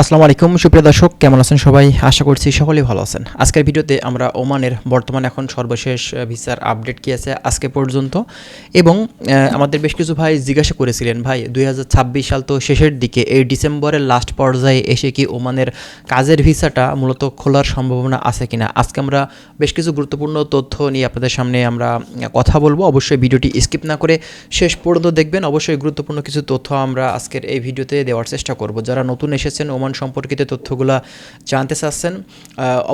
আসসালামু আলাইকুম, সুপ্রিয় দর্শক, কেমন আছেন সবাই? আশা করছি সকলেই ভালো আছেন। আজকের ভিডিওতে আমরা ওমানের বর্তমান এখন সর্বশেষ ভিসার আপডেট কী আছে আজকে পর্যন্ত? এবং আমাদের বেশ কিছু ভাই জিজ্ঞাসা করেছিলেন, ভাই, দুই হাজার ছাব্বিশ সাল তো শেষের দিকে, এই ডিসেম্বরের লাস্ট পর্যায়ে এসে কি ওমানের কাজের ভিসাটা মূলত খোলার সম্ভাবনা আছে কিনা? আজকে আমরা বেশ কিছু গুরুত্বপূর্ণ তথ্য নিয়ে আপনাদের সামনে আমরা কথা বলব। অবশ্যই ভিডিওটি স্কিপ না করে শেষ পর্যন্ত দেখবেন। অবশ্যই গুরুত্বপূর্ণ কিছু তথ্য আমরা আজকের এই ভিডিওতে দেওয়ার চেষ্টা করব। যারা নতুন এসেছেন ওমান সম্পর্কিত তথ্যগুলো জানতে চাচ্ছেন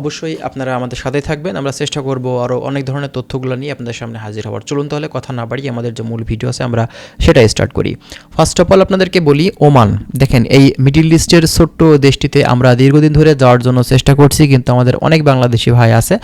অবশ্যই আপনারা আমাদের সাথেই থাকবেন। আমরা চেষ্টা করব আরও অনেক ধরনের তথ্যগুলো নিয়ে আপনাদের সামনে হাজির হওয়ার। চলুন তাহলে কথা না বাড়িয়ে আমাদের যে মূল ভিডিও আছে, আমরা সেটাই স্টার্ট করি। ফার্স্ট অফ অল আপনাদেরকে বলি ওমান। দেখেন, এই মিডিল ইস্টের ছোট্ট দেশটিতে আমরা দীর্ঘদিন ধরে যাওয়ার জন্য চেষ্টা করছি, কিন্তু আমাদের অনেক বাংলাদেশি ভাই আছে,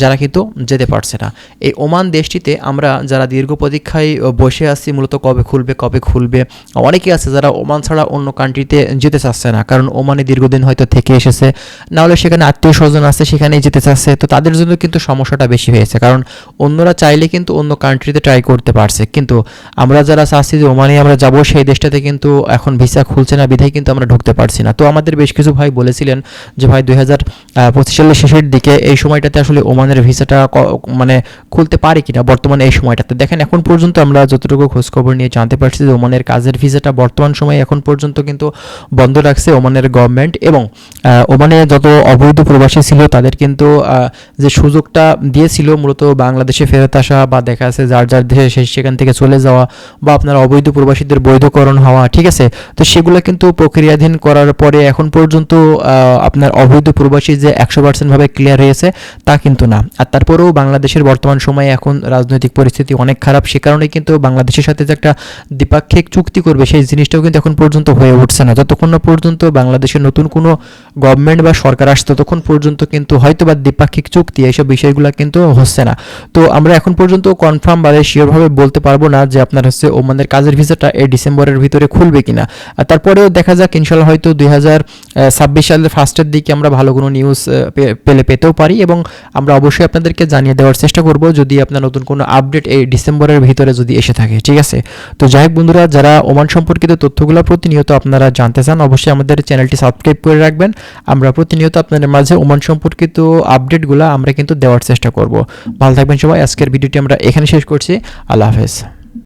যারা কিন্তু যেতে পারছে না। এই ওমান দেশটিতে আমরা যারা দীর্ঘ প্রতীক্ষায় বসে আছি, মূলত কবে খুলবে কবে খুলবে, অনেকে আছে যারা ওমান ছাড়া অন্য কান্ট্রিতে যেতে চাচ্ছে না, কারণ ওমানে দীর্ঘদিন হয়তো থেকে এসেছে। না হলে সেখানে আত্মীয় স্বজন আছে সেখানেই যেতে চাচ্ছে, তো তাদের জন্য কিন্তু সমস্যাটা বেশি হয়েছে। কারণ অন্যরা চাইলে কিন্তু অন্য কান্ট্রিতে ট্রাই করতে পারছে। কিন্তু আমরা যারা চাচ্ছি যে ওমানে আমরা যাব, সেই দেশটাতে কিন্তু এখন ভিসা খুলছে না, বিধায় কিন্তু আমরা ঢুকতে পারছি না। তো আমাদের বেশ কিছু ভাই বলেছিলেন যে, ভাই দুই হাজার পঁচিশ সালের শেষের দিকে এই সময়টাতে আসলে ওমানের ভিসাটা মানে খুলতে পারে কিনা বর্তমানে এই সময়টাতে? দেখেন, এখন পর্যন্ত আমরা যতটুকু খোঁজখবর নিয়ে জানতে পারছি যে, ওমানের কাজের ভিসাটা বর্তমান সময়ে এখন পর্যন্ত কিন্তু বন্ধ রাখছে। ওমানের গভর্নমেন্ট এবং আহ, ওমানে যত অবৈধ প্রবাসী ছিল তাদের কিন্তু যে সুযোগটা দিয়েছিল মূলত বাংলাদেশে ফেরত আসা বা দেখা যাচ্ছে যার যার দেশে সেখান থেকে চলে যাওয়া বা আপনার অবৈধ প্রবাসীদের বৈধকরণ হওয়া ঠিক আছে? তো সেগুলো কিন্তু প্রক্রিয়াধীন করার পরে এখন পর্যন্ত আপনার অবৈধ প্রবাসী যে একশো পার্সেন্টভাবে ক্লিয়ার হয়েছে তা কিন্তু না। আর তারপরেও বাংলাদেশের বর্তমান সময়ে এখন রাজনৈতিক পরিস্থিতি অনেক খারাপ সে কারণে কিন্তু বাংলাদেশের সাথে যে একটা দ্বিপাক্ষিক চুক্তি করবে সেই জিনিসটাও কিন্তু এখন পর্যন্ত হয়ে উঠছে না। যতক্ষণ না পর্যন্ত বাংলাদেশের নতুন কোনো গভর্নমেন্ট বা সরকার আসতো তখন পর্যন্ত কিন্তু হয়তো বা দ্বিপাক্ষিক চুক্তি, এইসব বিষয়গুলো কিন্তু হচ্ছে না। তো আমরা এখন পর্যন্ত কনফার্ম বা শিওরভাবে বলতে পারব না যে আপনার হচ্ছে ওমানের কাজের ভিসাটা এই ডিসেম্বরের ভিতরে খুলবে কিনা। আর তারপরেও দেখা যাক, ইনশাল্লাহ হয়তো দুই হাজার ছাব্বিশ সালের ফার্স্টের দিকে আমরা ভালো কোনো নিউজ পেলে পেতেও পারি এবং আমরা অবশ্যই আপনাদেরকে জানিয়ে দেওয়ার চেষ্টা করব যদি আপনার নতুন কোনো আপডেট এই ডিসেম্বরের ভিতরে যদি এসে থাকে, ঠিক আছে? তো যাই হোক বন্ধুরা, যারা ওমান সম্পর্কিত তথ্যগুলো প্রতিনিয়ত আপনারা জানতে চান, অবশ্যই আমাদের চ্যানেলটি সাবস্ক্রাইব করে রাখবেন। আমরা প্রতিনিয়ত আপনাদের মাঝে ওমান সম্পর্কিত আপডেটগুলো আমরা কিন্তু দেওয়ার চেষ্টা করব। ভালো থাকবেন সবাই, আজকের ভিডিওটি আমরা এখানে শেষ করছি। আল্লাহ হাফেজ।